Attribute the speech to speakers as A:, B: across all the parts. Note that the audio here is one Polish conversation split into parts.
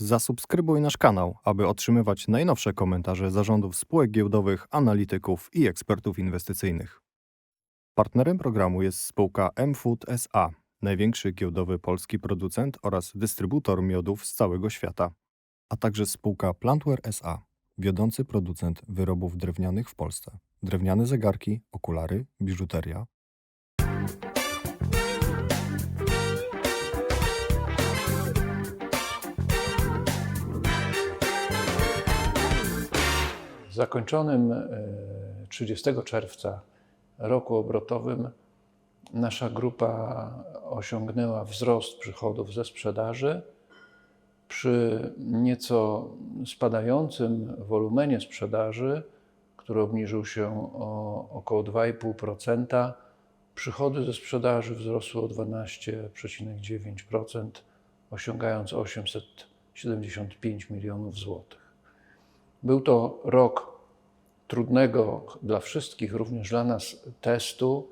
A: Zasubskrybuj nasz kanał, aby otrzymywać najnowsze komentarze zarządów spółek giełdowych, analityków i ekspertów inwestycyjnych. Partnerem programu jest spółka M-Food SA, największy giełdowy polski producent oraz dystrybutor miodów z całego świata, a także spółka Plantware SA, wiodący producent wyrobów drewnianych w Polsce. Drewniane zegarki, okulary, biżuteria,
B: zakończonym e, 30 czerwca roku obrotowym nasza grupa osiągnęła wzrost przychodów ze sprzedaży przy nieco spadającym wolumenie sprzedaży, który obniżył się o około 2,5%. Przychody ze sprzedaży wzrosły o 12,9%, osiągając 875 milionów złotych. Był to rok trudnego dla wszystkich, również dla nas, testu,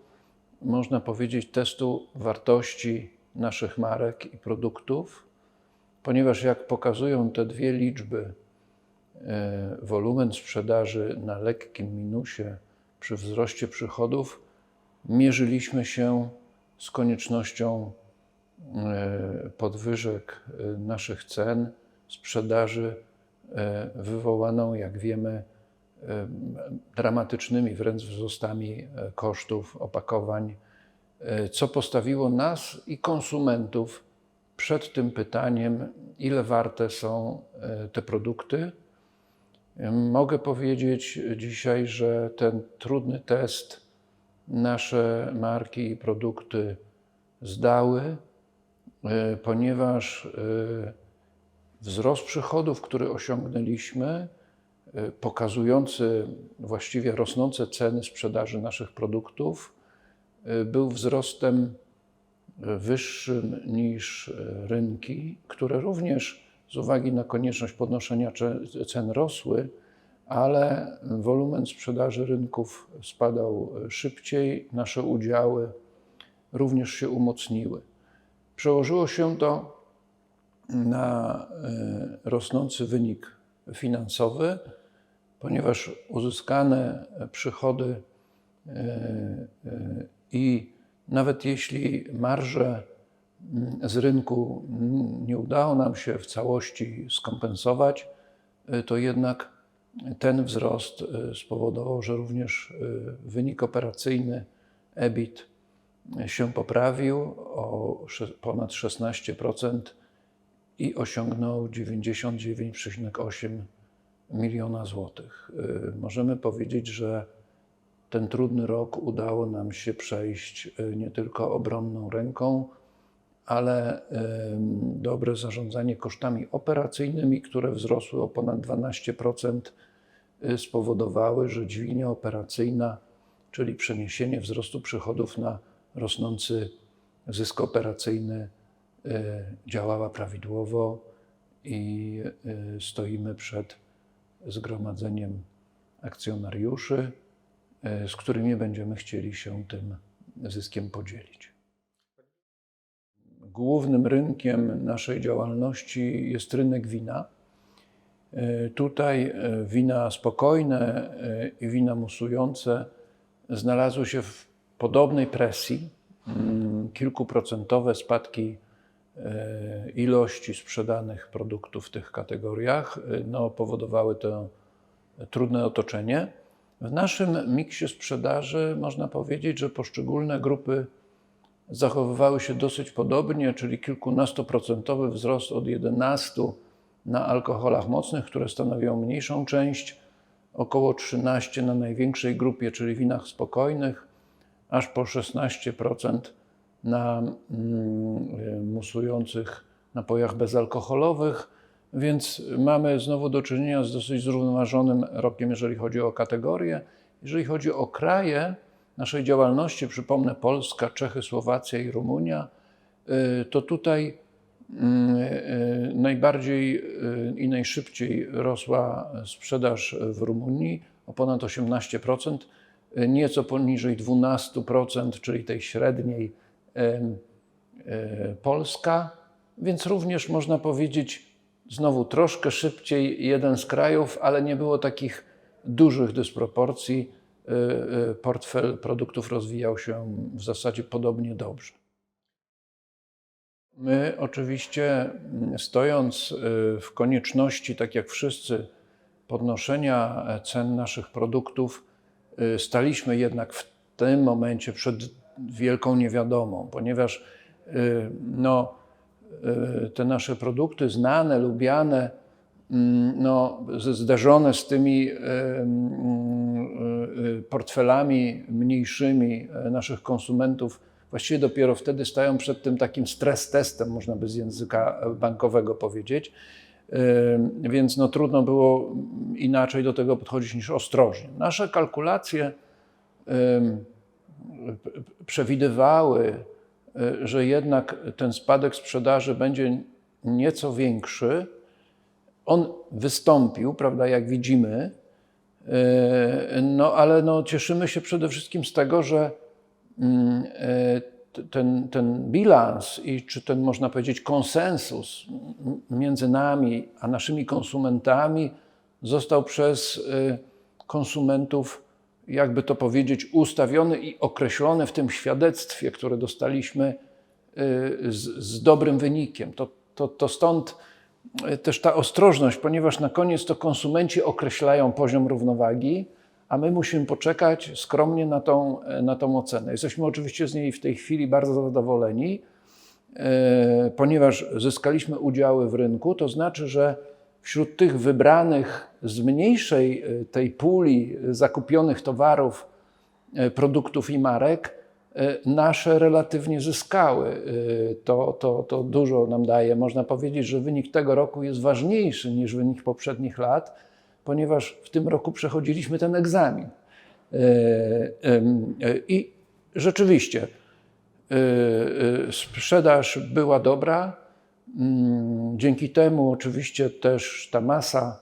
B: można powiedzieć, testu wartości naszych marek i produktów, ponieważ jak pokazują te dwie liczby, e, wolumen sprzedaży na lekkim minusie przy wzroście przychodów, mierzyliśmy się z koniecznością e, podwyżek e, naszych cen, sprzedaży wywołaną, jak wiemy, e, dramatycznymi wręcz wzrostami e, kosztów opakowań, e, co postawiło nas i konsumentów przed tym pytaniem, ile warte są e, te produkty. E, Mogę powiedzieć dzisiaj, że ten trudny test nasze marki i produkty zdały, e, ponieważ e, wzrost przychodów, który osiągnęliśmy, e, pokazujący właściwie rosnące ceny sprzedaży naszych produktów, e, był wzrostem e, wyższym niż rynki, które również z uwagi na konieczność podnoszenia cen rosły, ale wolumen sprzedaży rynków spadał szybciej, nasze udziały również się umocniły. Przełożyło się to na e, rosnący wynik finansowy, ponieważ uzyskane przychody e, e, i nawet jeśli marże mm, z rynku nie udało nam się w całości skompensować, to jednak ten wzrost spowodował, że również wynik operacyjny EBIT się poprawił o ponad 16% i osiągnął 99,8 miliona złotych. Y, Możemy powiedzieć, że ten trudny rok udało nam się przejść y, nie tylko obronną ręką, ale dobre zarządzanie kosztami operacyjnymi, które wzrosły o ponad 12%, y, spowodowały, że dźwignia operacyjna, czyli przeniesienie wzrostu przychodów na rosnący zysk operacyjny, działała prawidłowo i y, stoimy przed zgromadzeniem akcjonariuszy, y, z którymi będziemy chcieli się tym zyskiem podzielić. Głównym rynkiem naszej działalności jest rynek wina. Tutaj wina spokojne i wina musujące znalazły się w podobnej presji. Mm, Kilkuprocentowe spadki e, ilości sprzedanych produktów w tych kategoriach e, no, powodowały to trudne otoczenie. W naszym miksie sprzedaży można powiedzieć, że poszczególne grupy zachowywały się dosyć podobnie, czyli kilkunastoprocentowy wzrost od 11 na alkoholach mocnych, które stanowią mniejszą część, około 13 na największej grupie, czyli winach spokojnych, aż po 16% na mm, musujących napojach bezalkoholowych, więc mamy znowu do czynienia z dosyć zrównoważonym rokiem, jeżeli chodzi o kategorie. Jeżeli chodzi o kraje naszej działalności, przypomnę Polska, Czechy, Słowacja i Rumunia, y, to tutaj mm, y, najbardziej i najszybciej rosła sprzedaż w Rumunii o ponad 18%, y, nieco poniżej 12%, czyli tej średniej e, Polska, więc również można powiedzieć Znowu troszkę szybciej jeden z krajów, ale nie było takich dużych dysproporcji. Y, y, Portfel produktów rozwijał się w zasadzie podobnie dobrze. My oczywiście, stojąc w konieczności, tak jak wszyscy, podnoszenia e, cen naszych produktów, staliśmy jednak w tym momencie przed wielką niewiadomą, ponieważ y, no, y, te nasze produkty znane, lubiane, mm, no, zderzone z tymi y, y, portfelami mniejszymi naszych konsumentów, właściwie dopiero wtedy stają przed tym takim stres testem, można by z języka bankowego powiedzieć. Więc no, trudno było inaczej do tego podchodzić niż ostrożnie. Nasze kalkulacje przewidywały, y, że jednak ten spadek sprzedaży będzie nieco większy. On wystąpił, prawda, jak widzimy, y, no ale no, cieszymy się przede wszystkim z tego, że mm, t- ten, ten bilans i czy ten, można powiedzieć, konsensus między nami a naszymi konsumentami został przez konsumentów, jakby to powiedzieć, ustawiony i określony w tym świadectwie, które dostaliśmy y, z, z dobrym wynikiem. To, to, to stąd y, też ta ostrożność, ponieważ na koniec to konsumenci określają poziom równowagi, a my musimy poczekać skromnie na tą, na tą ocenę. Jesteśmy oczywiście z niej w tej chwili bardzo zadowoleni, ponieważ zyskaliśmy udziały w rynku, to znaczy, że wśród tych wybranych z mniejszej e, tej puli zakupionych towarów, e, produktów i marek, e, nasze relatywnie zyskały. E, To, to, to dużo nam daje. Można powiedzieć, że wynik tego roku jest ważniejszy niż wynik poprzednich lat, ponieważ w tym roku przechodziliśmy ten egzamin. E, e, I rzeczywiście e, e, sprzedaż była dobra. Mm, Dzięki temu oczywiście też ta masa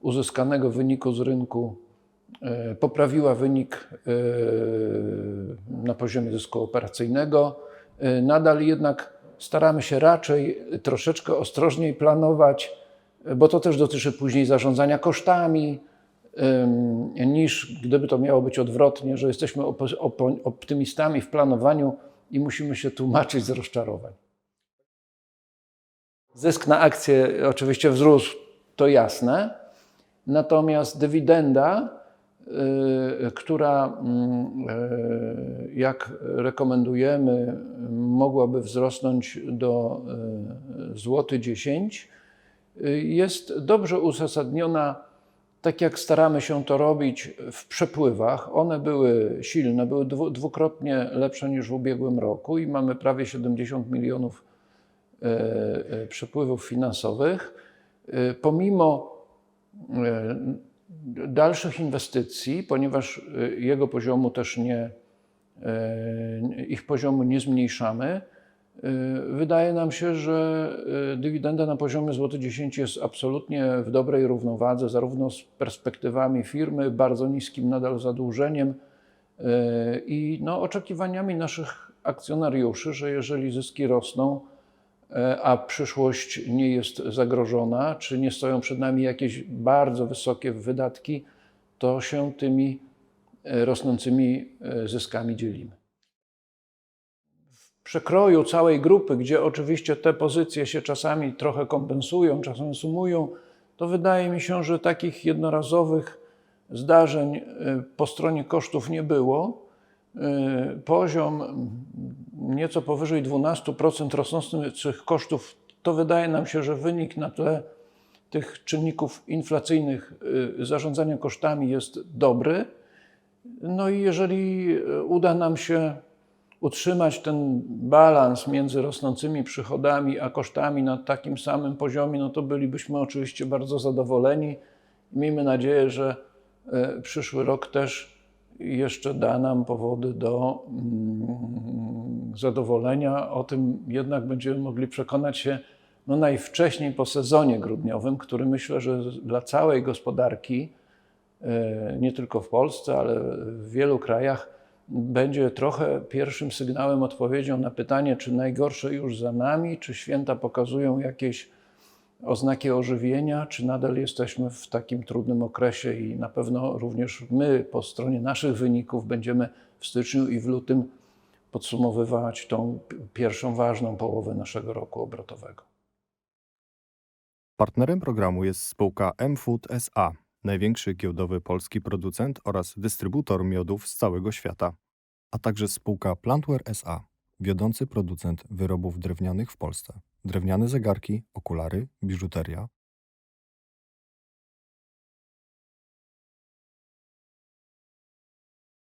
B: uzyskanego wyniku z rynku e, poprawiła wynik e, na poziomie zysku operacyjnego. E, Nadal jednak staramy się raczej troszeczkę ostrożniej planować, bo to też dotyczy później zarządzania kosztami, niż gdyby to miało być odwrotnie, że jesteśmy optymistami w planowaniu i musimy się tłumaczyć z rozczarowań. Zysk na akcję oczywiście wzrósł, to jasne, natomiast dywidenda, y, która, y, jak rekomendujemy, mogłaby wzrosnąć do y, złoty 10, y, jest dobrze uzasadniona, tak jak staramy się to robić w przepływach. One były silne, były dwu, dwukrotnie lepsze niż w ubiegłym roku i mamy prawie 70 milionów przepływów finansowych. E, Pomimo e, dalszych inwestycji, ponieważ e, jego poziomu też nie, e, ich poziomu nie zmniejszamy, e, wydaje nam się, że e, dywidenda na poziomie złoty 10 jest absolutnie w dobrej równowadze, zarówno z perspektywami firmy, bardzo niskim nadal zadłużeniem e, i no, oczekiwaniami naszych akcjonariuszy, że jeżeli zyski rosną, e, a przyszłość nie jest zagrożona, czy nie stoją przed nami jakieś bardzo wysokie wydatki, to się tymi e, rosnącymi e, zyskami dzielimy. W przekroju całej grupy, gdzie oczywiście te pozycje się czasami trochę kompensują, czasem sumują, to wydaje mi się, że takich jednorazowych zdarzeń e, po stronie kosztów nie było. E, Poziom nieco powyżej 12% rosnących kosztów to wydaje nam się, że wynik na tle tych czynników inflacyjnych y, zarządzania kosztami jest dobry. No i jeżeli y, uda nam się utrzymać ten balans między rosnącymi przychodami a kosztami na takim samym poziomie, no to bylibyśmy oczywiście bardzo zadowoleni. Miejmy nadzieję, że y, przyszły rok też jeszcze da nam powody do mm, zadowolenia. O tym jednak będziemy mogli przekonać się no najwcześniej po sezonie grudniowym, który myślę, że dla całej gospodarki, e, nie tylko w Polsce, ale w wielu krajach, będzie trochę pierwszym sygnałem, odpowiedzią na pytanie, czy najgorsze już za nami, czy święta pokazują jakieś oznaki ożywienia, czy nadal jesteśmy w takim trudnym okresie i na pewno również my po stronie naszych wyników będziemy w styczniu i w lutym podsumowywać tą pierwszą ważną połowę naszego roku obrotowego.
A: Partnerem programu jest spółka M-Food SA, największy giełdowy polski producent oraz dystrybutor miodów z całego świata, a także spółka Plantware SA, wiodący producent wyrobów drewnianych w Polsce. Drewniane zegarki, okulary, biżuteria,